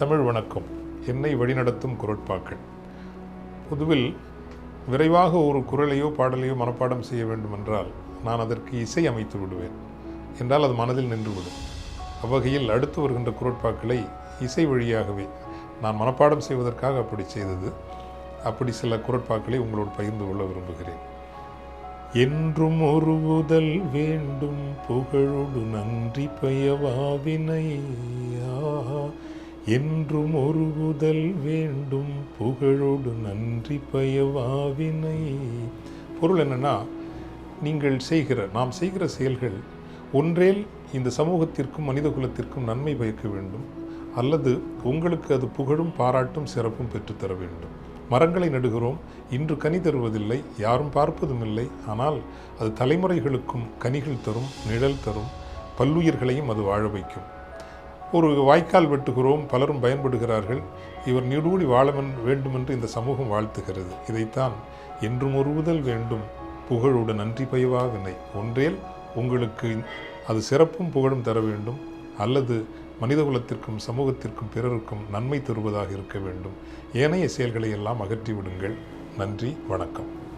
தமிழ் வணக்கம். என்னை வழிநடத்தும் குரட்பாக்கள். பொதுவில் விரைவாக ஒரு குரலையோ பாடலையோ மனப்பாடம் செய்ய வேண்டுமென்றால் நான் அதற்கு இசை அமைத்து விடுவேன். என்றால் அது மனதில் நின்றுவிடும். அவ்வகையில் அடுத்து வருகின்ற குரட்பாக்களை இசை வழியாகவே நான் மனப்பாடம் செய்வதற்காக அப்படி செய்தது அப்படி சில குரட்பாக்களை உங்களோடு பகிர்ந்து கொள்ள விரும்புகிறேன். என்றும் ஒரு உதல் வேண்டும் புகழோடு நன்றி பயவாவினையா என்றும் ஒரு வேண்டும். புகழோடு நன்றி பயவாவினை பொருள் என்னென்னா நீங்கள் செய்கிற நாம் செய்கிற செயல்கள் ஒன்றேல் இந்த சமூகத்திற்கும் மனித குலத்திற்கும் நன்மை பயக்க வேண்டும். அல்லது உங்களுக்கு அது புகழும் பாராட்டும் சிறப்பும் பெற்றுத்தர வேண்டும். மரங்களை நடுகிறோம் இன்று கனி தருவதில்லை யாரும் பார்ப்பதும் இல்லை. ஆனால் அது தலைமுறைகளுக்கும் கனிகள் தரும் நிழல் தரும் பல்லுயிர்களையும் அது வாழ வைக்கும். ஒரு வாய்க்கால் வெட்டுகிறோம் பலரும் பயன்படுகிறார்கள். இவர் நீடூடி வாழ வேண்டுமென்று இந்த சமூகம் வாழ்த்துகிறது. இதைத்தான் என்றும் ஒருவுதல் வேண்டும். புகழோடு நன்றி பயவாகினை ஒன்றேல் உங்களுக்கு அது சிறப்பும் புகழும் தர வேண்டும். அல்லது மனிதகுலத்திற்கும் சமூகத்திற்கும் பிறருக்கும் நன்மை தருவதாக இருக்க வேண்டும். ஏனைய செயல்களை எல்லாம் அகற்றி விடுங்கள் நன்றி வணக்கம்.